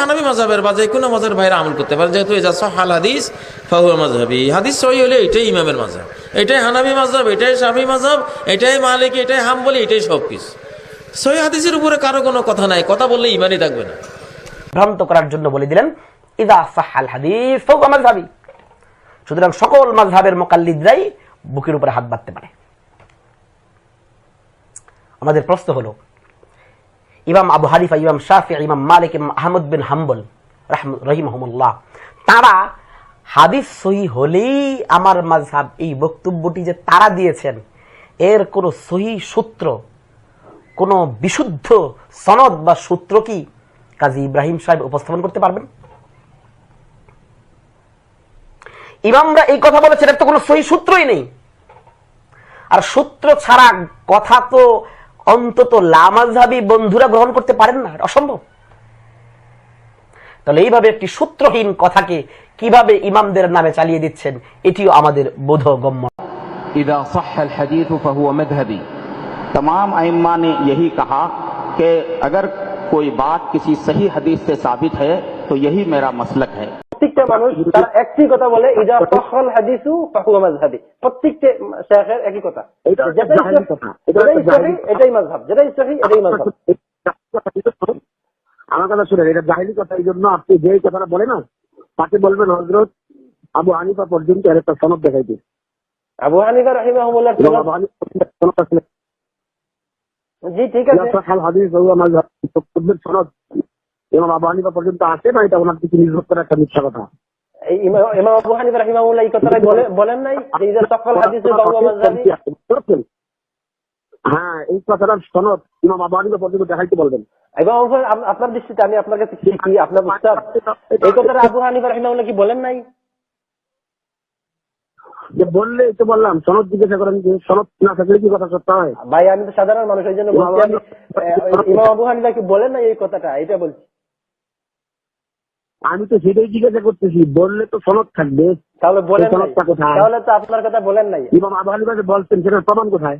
হানাবি বা যে কোনো ভাইরা আমল করতে পারে। যেহেতু হাল হাদিস হাদিস সহি হলে এটাই ইমামের মাঝহাব এটাই হানাবি মাঝহাব এটাই শাফি মাঝহাব এটাই মালিক, এটাই এটাই সব কিছু সহি হাদিসের উপরে কারও কোনো কথা নাই। কথা বললে ইমানই থাকবে না। ভ্রান্ত করার জন্য বলে দিলেন, ইদা হাদিস সুতরাং সকল মাযহাবের মুকাল্লিদরাই বুকের উপরে হাত বাঁধতে পারে। আমাদের প্রশ্ন হলো ইমাম আবু হানিফা, ইমাম শাফি, ইমাম মালিক, ইমাম আহমদ বিন হাম্বল রহিমহমুল্লাহ। তারা হাদিস সহি হলেই আমার মাঝহাব এই বক্তব্যটি যে তারা দিয়েছেন, এর কোনো সহি সূত্র, কোন বিশুদ্ধ সনদ বা সূত্র কি কাজী ইব্রাহিম সাহেব উপস্থাপন করতে পারবেন? ইমামরা এই কথা বলেছেন, এর তো কোনো সহি সূত্রই নেই। আর সূত্র ছাড়া কথা তো অন্তত লামাজহাবি বন্ধুরা গ্রহণ করতে পারেন না অসম্ভব তাহলে এইভাবে একটি সূত্রহীন কথাকে কীভাবে ইমামদের নামে চালিয়ে দিচ্ছেন এটিও আমাদের বোধগম্য إذا صح الحديث فهو مذهبي تمام ائمہ نے یہی کہا کہ اگر کوئی بات کسی صحیح حدیث سے ثابت ہے تو یہی میرا مسلک ہے প্রত্যেকটা মানুষ তারা একটি কথা বলে ইদা সহল হাদিসু ফাহুয়া মাযহাবি। প্রত্যেকটা শেখের একই কথা। যেটাই সহি-। এটাই মাযহাব। যেটাই সহি এটাই মাযহাব। আমার কথা শুনে এটা জাহিলি কথা এই জন্য আপনি যে কথাটা বলে না তাকে বলবেন হজরত আবু হানিফা পর্যন্ত এর একটা সনদ দেখাইতে আবু হানিফা রাহিমাহুল্লাহ জি ঠিক আছে। সনদ। এবং আবু হানিফা পর্যন্ত আসে না এটা ওনার দিকে নির্ভর করে একটা মিথ্যা কথা। ইমাম ইমাম আবু হানিফা রাহিমাহুল্লাহ এই কথাটা বলেন নাই যে ইদা সহল হাদিসু মাযহাবি হ্যাঁ এই কথাটা সনদ ইমাম আবু হানিফা পর্যন্ত দেখাইতে বলবেন। এবং আপনার দৃষ্টিতে আমি আপনার কাছে শিখি আপনার উস্তাদ এই কথাটা আবু হানিফা রাহিমাহুল্লাহ কি বলেন নাই? যে বললে তো বললাম সনদ জিজ্ঞাসা করেন যে সনদ না থাকলে কি কথা সত্য হয়? ভাই আমি তো সাধারণ মানুষ এই জন্য ইমাম আবু হানিফা কি বলেন নাই এই কথাটা? এটা বলছি। আমি তো সেটাই জিজ্ঞাসা করতেছি বললে তো সনদ থাকবে। তাহলে বলেন সনদটা কোথায়? তাহলে তো আপনার কথা বলেন নাই। ইমাম আবু হানিফা বলছেন সেটার প্রমাণ কোথায়?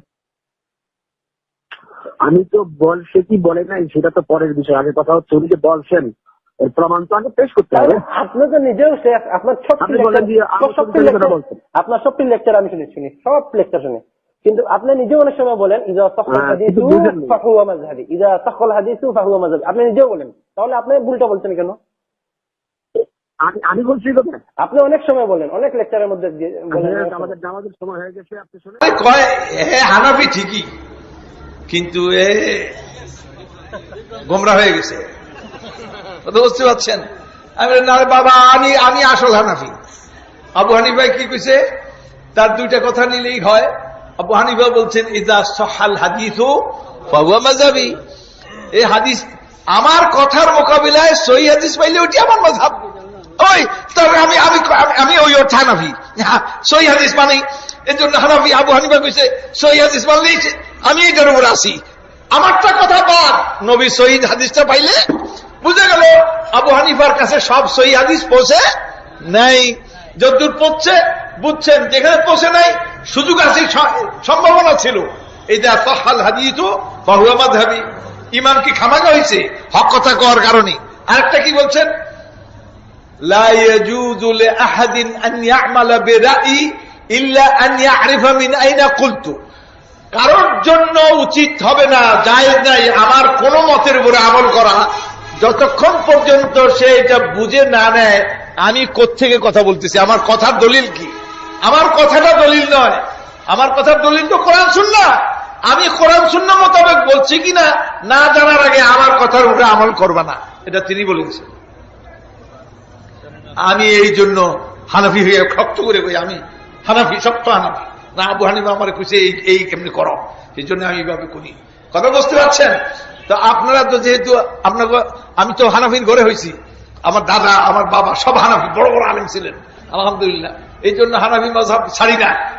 আমি তো বল সে কি বলে নাই? সেটা তো পরের বিষয়। আগে কথা হচ্ছে উনি যে বলছেন এর প্রমাণ তো আগে পেশ করতে হবে। আপনি তো নিজেও আপনার বলছি। আপনার সবটি লেকচার আমি শুনে শুনি। সব লেকচার শুনি। কিন্তু আপনি নিজেও অনেক সময় বলেন ইজা হ্যাঁ, হাদিসু। ফাহুয়া মাযহাবি। ইজা সফল হাদিসু ফাহুয়া মাযহাবি। আপনি নিজেও বলেন। তাহলে আপনি ভুলটা বলছেন কেন? আমি আমি বলছি কথা আপনি অনেক সময় বলেন অনেক লেকচারের মধ্যে সময়। আমাদের নামাজের সময় হয়ে গেছে আপনি শুনে কয় এ হানাফি ঠিকই কিন্তু এ গোমরা হয়ে গেছে। কথা বুঝতে পারছেন? আমি না বাবা আমি আমি আসল হানাফি। আবু হানিফাই কি কইছে? তার দুইটা কথা নিলেই হয়। আবু হানিফা বলছেন ইদা সহাল হাদিস এই হাদিস আমার কথার মোকাবিলায় সহি হাদিস পাইলে ওটি আমার মজাব ওই তবে আমি আমি আমি- ওই ওর হানাফি হ্যাঁ, সহি হাদিস মানি এর জন্য হানাফি আবু হানিফা কইছে সহি হাদিস মানলেই সে- আমি এটার উপর আসি আমারটা কথা বাদ নবী শহীদ হাদিসটা পাইলে বুঝে গেল আবু হানিফার কাছে সব সহি হাদিস পৌঁছে নাই। যদ্দূর পৌঁছছে বুঝছেন যেখানে পৌঁছে নাই সুযোগ আছে সম্ভাবনা ছিল। এই যে সহাল হাদিস বাহুয়া মাধাবি ইমাম কি খামাগা হয়েছে হক কথা কওয়ার কারণে। আরেকটা কি বলছেন? لا يجوز لأحد أن يعمل برأي إلا أن يعرف من أين قلت কারোর জন্য উচিত হবে না জায়েজ নাই আমার কোন মতের উপরে আমল করা যতক্ষণ পর্যন্ত সে এটা বুঝে না নেয় আমি কোত্থেকে কথা বলতেছি আমার কথার দলিল কি আমার কথাটা দলিল নয় আমার কথার দলিল তো কোরআন শুননা আমি কোরআন শূন্য মোতাবেক বলছি কিনা না জানার আগে আমার কথার উপরে আমল করবা না এটা তিনি বলেছেন আমি এই জন্য হানাফি হয়ে শক্ত করে কই, আমি হানাফি শক্ত হানাফি। না, আবু হানিফা আমার খুশি এই এই কেমনি করো? সেই জন্য আমি এইভাবে করি। কথা বুঝতে পারছেন? তো আপনারা তো যেহেতু আপনাকে আমি তো হানাফির ঘরে হয়েছি আমার দাদা, আমার বাবা সব হানাফি, বড় বড় আলিম ছিলেন। আলহামদুলিল্লাহ। এই জন্য হানাফি মজাব ছাড়ি না।